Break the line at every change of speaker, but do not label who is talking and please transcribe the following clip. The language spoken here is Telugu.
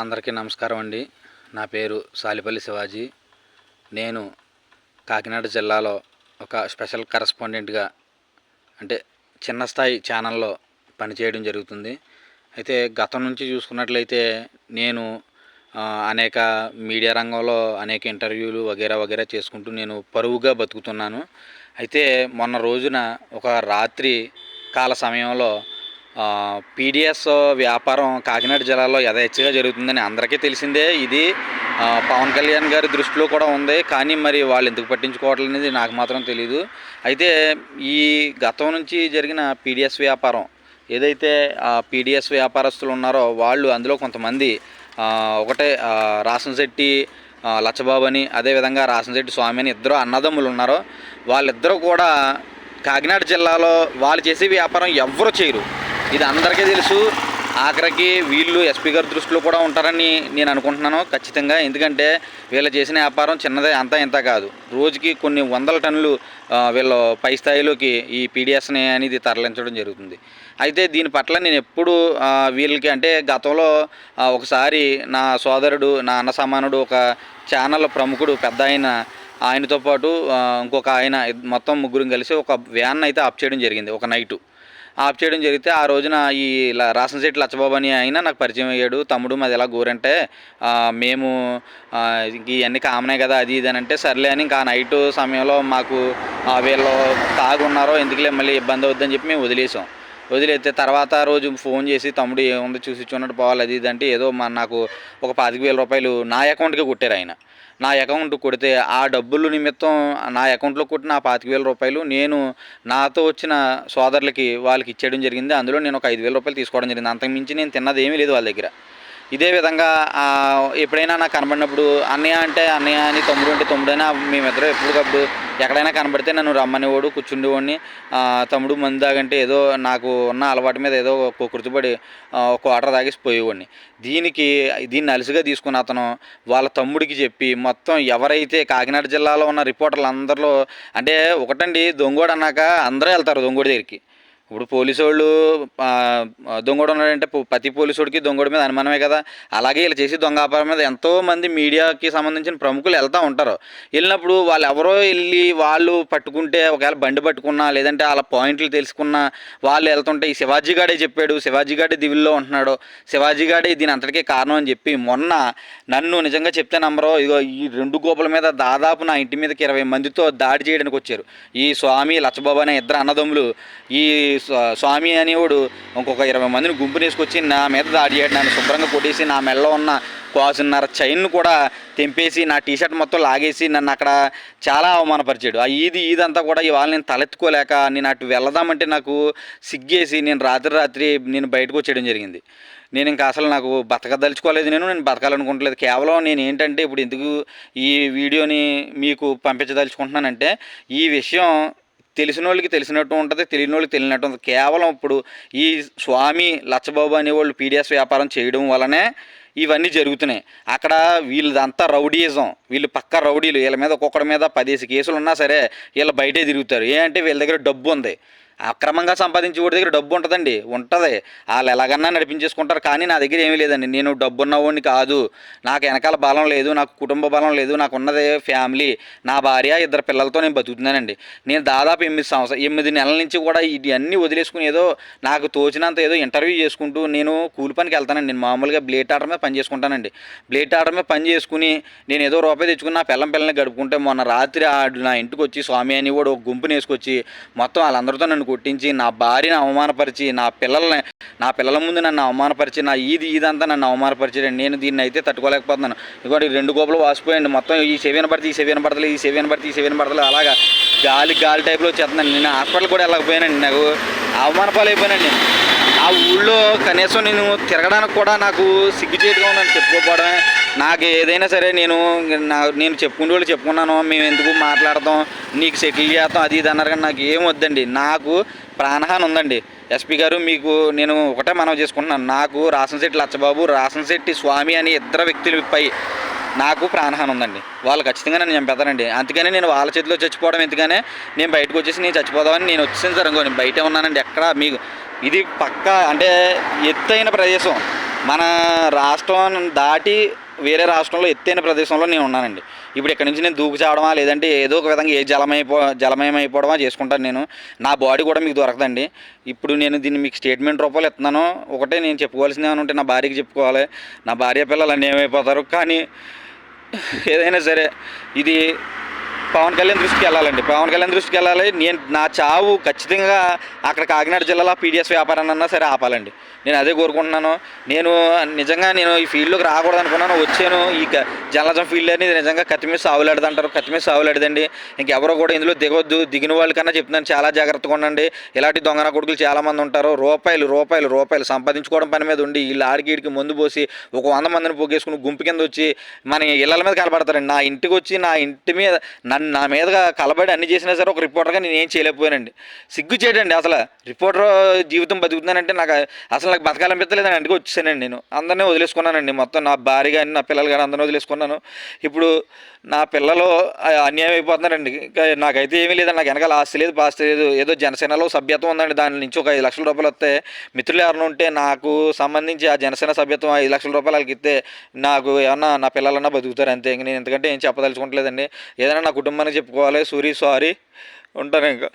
అందరికీ నమస్కారం అండి. నా పేరు సాలిపల్లి శివాజీ. నేను కాకినాడ జిల్లాలో ఒక స్పెషల్ కరస్పాండెంట్గా అంటే చిన్న స్థాయి ఛానల్లో పనిచేయడం జరుగుతుంది. అయితే గతం నుంచి చూసుకున్నట్లయితే నేను అనేక మీడియా రంగంలో అనేక ఇంటర్వ్యూలు వగేరా వగేరా చేసుకుంటూ నేను పరువుగా బతుకుతున్నాను. అయితే మొన్న రోజున ఒక రాత్రి కాల సమయంలో పీడిఎస్ వ్యాపారం కాకినాడ జిల్లాలో యథేచ్ఛగా జరుగుతుందని అందరికీ తెలిసిందే. ఇది పవన్ కళ్యాణ్ గారి దృష్టిలో కూడా ఉంది. కానీ మరి వాళ్ళు ఎందుకు పట్టించుకోవట్లనేది అనేది నాకు మాత్రం తెలియదు అయితే ఈ గతం నుంచి జరిగిన పీడిఎస్ వ్యాపారం ఏదైతే పీడిఎస్ వ్యాపారస్తులు ఉన్నారో వాళ్ళు అందులో కొంతమంది ఒకటే రాసంశెట్టి లచ్చబాబు అని అదేవిధంగా రాసంశెట్టి స్వామి అని ఇద్దరు అన్నదమ్ములు ఉన్నారో. వాళ్ళిద్దరూ కూడా కాకినాడ జిల్లాలో వాళ్ళు చేసే వ్యాపారం ఎవ్వరూ చేయరు. ఇది అందరికీ తెలుసు. ఆఖరికి వీళ్ళు ఎస్పీ గారి దృష్టిలో కూడా ఉంటారని నేను అనుకుంటున్నాను ఖచ్చితంగా. ఎందుకంటే వీళ్ళు చేసిన వ్యాపారం చిన్నదే అంతా ఇంత కాదు. రోజుకి కొన్ని వందల టన్నులు వీళ్ళు పై స్థాయిలోకి ఈ పీడిఎస్ని అనేది తరలించడం జరుగుతుంది. అయితే దీని పట్ల నేను ఎప్పుడు వీళ్ళకి అంటే గతంలో ఒకసారి నా సోదరుడు నా అన్న సమానుడు ఒక ఛానల్ ప్రముఖుడు పెద్ద ఆయన ఆయనతో పాటు ఇంకొక ఆయన మొత్తం ముగ్గురు కలిసి ఒక వ్యాన్ అయితే ఆప్ చేయడం జరిగింది ఒక నైటు. ఆఫ్ చేయడం జరిగితే ఆ రోజున ఈ ల- సెట్ లచ్చబాబు అని ఆయన నాకు పరిచయం అయ్యాడు. తమ్ముడు మాది ఎలా గోరంటే మేము ఇవన్నీ కామనే కదా అది ఇది అని అంటే సర్లే అని ఇంకా నైటు నైట్ సమయంలో మాకు వీళ్ళు తాగున్నారో ఎందుకులే మళ్ళీ ఇబ్బంది అవుద్దని చెప్పి మేము వదిలేసాం. వదిలేస్తే తర్వాత రోజు ఫోన్ చేసి తమ్ముడు ఏముంది చూసి చూడట్టు పోవాలి అది ఇది అంటే ఏదో మా నాకు ఒక పాతిక వేల రూపాయలు నా అకౌంట్కి కొట్టారు ఆయన. నా అకౌంట్ కొడితే ఆ డబ్బులు నిమిత్తం నా అకౌంట్లో కొట్టిన ఆ పాతిక వేల రూపాయలు నేను నాతో వచ్చిన సోదరులకి వాళ్ళకి ఇచ్చేయడం జరిగింది. అందులో నేను ఒక ఐదు వేల రూపాయలు తీసుకోవడం జరిగింది. అంతకుమించి నేను తిన్నది ఏమీ లేదు వాళ్ళ దగ్గర. ఇదే విధంగా ఎప్పుడైనా నాకు కనబడినప్పుడు అన్నయ్య అంటే అన్నయ్య అని తమ్ముడు అంటే తమ్ముడైనా మేమిద్దరం ఎప్పటికప్పుడు ఎక్కడైనా కనబడితే నన్ను రమ్మనేవాడు కూర్చుండేవాడిని. తమ్ముడు మందు తాగంటే ఏదో నాకు ఉన్న అలవాటు మీద ఏదో కుర్తుపడి ఒక వాటర్ తాగేసి పోయేవాడిని. దీనికి దీన్ని అలసిగా తీసుకున్న అతను వాళ్ళ తమ్ముడికి చెప్పి మొత్తం ఎవరైతే కాకినాడ జిల్లాలో ఉన్న రిపోర్టర్లు అందరిలో అంటే ఒకటండి దొంగోడు అన్నాక అందరూ వెళ్తారు దొంగోడి దగ్గరికి. ఇప్పుడు పోలీసు వాళ్ళు దొంగడు ఉన్నాడంటే ప్రతి పోలీసుడికి దొంగడు మీద అనుమానమే కదా. అలాగే వీళ్ళు చేసి దొంగ వ్యాపారం మీద ఎంతోమంది మీడియాకి సంబంధించిన ప్రముఖులు వెళ్తూ ఉంటారు. వెళ్ళినప్పుడు వాళ్ళు ఎవరో వెళ్ళి వాళ్ళు పట్టుకుంటే ఒకవేళ బండి పట్టుకున్నా లేదంటే వాళ్ళ పాయింట్లు తెలుసుకున్నా వాళ్ళు వెళ్తుంటే ఈ శివాజీ గాడే చెప్పాడు శివాజీ గాడే దివిల్లో ఉంటున్నాడు శివాజీ గాడే దీని అంతటికే కారణం అని చెప్పి మొన్న నన్ను నిజంగా చెప్తే నమ్మరో ఇదిగో ఈ రెండు గోపుల మీద దాదాపు నా ఇంటి మీదకి ఇరవై మందితో దాడి చేయడానికి వచ్చారు. ఈ స్వామి లచ్చబాబు అనే ఇద్దరు అన్నదమ్ములు ఈ స్వామి అనేవాడు ఇంకొక ఇరవై మందిని గుంపునేసుకొచ్చి నా మీద దాడి చేయడం నన్ను శుభ్రంగా కొట్టేసి నా మెడలో ఉన్న కాసున్నర చైన్ను కూడా తెంపేసి నా టీషర్ట్ మొత్తం లాగేసి నన్ను అక్కడ చాలా అవమానపరిచాడు. ఆ ఈది ఈదంతా కూడా ఇవాళ నేను తలెత్తుకోలేక నేను అటు వెళ్దామంటే నాకు సిగ్గేసి నేను రాత్రి రాత్రి నేను బయటకు వచ్చేయడం జరిగింది. నేను ఇంకా అసలు నాకు బతకదలుచుకోలేదు నేను నేను బతకాలనుకుంటలేదు. కేవలం నేను ఏంటంటే ఇప్పుడు ఎందుకు ఈ వీడియోని మీకు పంపించదలుచుకుంటున్నానంటే ఈ విషయం తెలిసిన వాళ్ళకి తెలిసినట్టు ఉంటుంది తెలియని వాళ్ళకి తెలియనట్టు ఉంటుంది. కేవలం ఇప్పుడు ఈ స్వామి లచ్చబాబు అనేవాళ్ళు పీడిఎస్ వ్యాపారం చేయడం వలనే ఇవన్నీ జరుగుతున్నాయి. అక్కడ వీళ్ళదంతా రౌడీయిజం వీళ్ళు పక్క రౌడీలు వీళ్ళ మీద ఒక్కొక్కడి మీద పదేసి కేసులు ఉన్నా సరే వీళ్ళు బయటే తిరుగుతారు. ఏ అంటే వీళ్ళ దగ్గర డబ్బు ఉంది? అక్రమంగా సంపాదించి వాడి దగ్గర డబ్బు ఉంటుందండి ఉంటుంది. వాళ్ళు ఎలాగన్నా నడిపించేసుకుంటారు కానీ నా దగ్గర ఏమీ లేదండి. నేను డబ్బు ఉన్నవాడిని కాదు. నాకు వెనకాల బలం లేదు నాకు కుటుంబ బలం లేదు నాకు ఉన్నదే ఫ్యామిలీ నా భార్య ఇద్దరు పిల్లలతో నేను బతుకుతున్నానండి. నేను దాదాపు ఎనిమిది సంవత్సరం ఎనిమిది నెలల నుంచి కూడా ఇవన్నీ వదిలేసుకుని ఏదో నాకు తోచినంత ఏదో ఇంటర్వ్యూ చేసుకుంటూ నేను కూలి పనికి వెళ్తానండి. నేను మామూలుగా బ్లేట్ ఆర్డర్ మీద పని చేసుకుంటానండి. బ్లేట్ ఆర్డర్ మీద పని చేసుకుని నేను ఏదో రూపాయి తెచ్చుకుని నా పిల్లం పిల్లల్ని గడుపుకుంటే మొన్న రాత్రి ఆడు నా ఇంటికి వచ్చి స్వామి అని కూడా ఒక గుంపుని వేసుకొచ్చి మొత్తం వాళ్ళందరితో నన్ను కొట్టించి నా భార్యను అవమానపరిచి నా పిల్లల్ని నా పిల్లల ముందు నన్ను అవమానపరిచి నా ఈది ఈదంతా నన్ను అవమానపరిచాడండి నేను దీన్ని అయితే తట్టుకోలేకపోతున్నాను. ఇదిగోండి రెండు గోపులు వాసిపోయండి. మొత్తం ఈ సెవెన్ పడితే ఈ సెవెన్ పడతలే ఈ సెవెన్ పడితే ఈ సెవెన్ పడతలే అలాగా గాలి గాలి టైప్లో వచ్చేస్తున్నాను. నేను హాస్పిటల్ కూడా వెళ్ళకపోయానండి. నాకు అవమానపాలైపోయానండి. ఆ ఊళ్ళో కనీసం నేను తిరగడానికి కూడా నాకు సిగ్గుచేటుగా ఉందని చెప్పుకోకపోవడమే. నాకు ఏదైనా సరే నేను నా నేను చెప్పుకునే వాళ్ళు చెప్పుకున్నాను మేము ఎందుకు మాట్లాడతాం నీకు సెటిల్ చేస్తాం అది ఇది అన్నారు కానీ నాకు ఏం వద్దండి. నాకు ప్రాణహాని ఉందండి. ఎస్పీ గారు మీకు నేను ఒకటే మనం చేసుకుంటున్నాను. నాకు రాసంశెట్టి లచ్చబాబు రాసంశెట్టి స్వామి అనే ఇద్దరు వ్యక్తులపై నాకు ప్రాణహాని ఉందండి. వాళ్ళు ఖచ్చితంగా నన్ను చంపేతారండి అందుకని నేను వాళ్ళ చేతిలో చచ్చిపోవడం ఎందుకనే నేను బయటకు వచ్చేసి నేను చచ్చిపోదామని నేను వచ్చేసాను సార్. ఇంకో నేను బయటే ఉన్నానండి ఎక్కడ మీకు. ఇది పక్క అంటే ఎత్తైన ప్రదేశం. మన రాష్ట్రం దాటి వేరే రాష్ట్రంలో ఎత్తైన ప్రదేశంలో నేను ఉన్నానండి. ఇప్పుడు ఇక్కడ నుంచి నేను దూకు చావడమా లేదంటే ఏదో ఒక విధంగా ఏ జలమైపో జలమయం అయిపోవడమా చేసుకుంటాను నేను. నా బాడీ కూడా మీకు దొరకదండి. ఇప్పుడు నేను దీన్ని మీకు స్టేట్మెంట్ రూపాయలు ఇస్తున్నాను. ఒకటే నేను చెప్పుకోవాల్సింది ఏమైనా ఉంటే నా భార్యకి చెప్పుకోవాలి. నా భార్య పిల్లలు అన్నీ ఏమైపోతారు కానీ ఏదైనా సరే ఇది పవన్ కళ్యాణ్ దృష్టికి వెళ్ళాలండి. పవన్ కళ్యాణ్ దృష్టికి వెళ్ళాలి. నేను నా చావు ఖచ్చితంగా అక్కడ కాకినాడ జిల్లాలో పీడిఎస్ వ్యాపారాన్ని అన్నా సరే ఆపాలండి. నేను అదే కోరుకుంటున్నాను. నేను నిజంగా నేను ఈ ఫీల్డ్లోకి రాకూడదు అనుకున్నాను. వచ్చాను. ఈ జర్నలిజం ఫీల్డ్ అనేది నిజంగా కత్తి మీద సావులాడదు అంటారు. కత్తి మీద సావులాడదండి. ఇంకెవరో కూడా ఇందులో దిగొద్దు. దిగిన వాళ్ళకన్నా చెప్తున్నాను. చాలా జాగ్రత్తగా ఉండండి. ఇలాంటి దొంగన కొడుకులు చాలామంది ఉంటారు. రూపాయలు రూపాయలు రూపాయలు సంపాదించుకోవడం పని మీద ఉండి ఈ ఆడికి ముందు పోసి ఒక వంద మందిని పొగేసుకుని గుంపు కింద వచ్చి మన ఇళ్ళ మీద కనబడతారండి నా ఇంటికి వచ్చి నా ఇంటి మీద నన్ను నా మీదగా కలబడి అన్ని చేసినా సరే ఒక రిపోర్టర్గా నేను ఏం చేయలేకపోయానండి. సిగ్గు చేయడండి అసలు. రిపోర్టర్ జీవితం బతుకుతున్నానంటే నాకు అసలు నాకు బతకాలనిపించలేదని అందుకే వచ్చేసానండి నేను. అందరినీ వదిలేసుకున్నానండి. మొత్తం నా భార్య కానీ నా పిల్లలు కానీ అందరినీ వదిలేసుకున్నాను. ఇప్పుడు నా పిల్లలు అన్యాయం అయిపోతున్నారండి. నాకైతే ఏమీ లేదండి. నాకు వెనకాల ఆస్తి లేదు పాస్తి లేదు. ఏదో జనసేనలో సభ్యత్వం ఉందండి. దాని నుంచి ఒక ఐదు లక్షల రూపాయలు వస్తే మిత్రులు ఎవరైనా ఉంటే నాకు సంబంధించి ఆ జనసేన సభ్యత్వం ఐదు లక్షల రూపాయలు వాళ్ళకి ఇస్తే నాకు ఏమన్నా నా పిల్లలన్నా బతుకుతారు అంతే. ఇంక నేను ఎందుకంటే ఏం చెప్పదలుచుకోవట్లేదండి. ఏదైనా నా కుటుంబానికి చెప్పుకోవాలి. సూరి సారీ. ఉంటాను ఇంకా.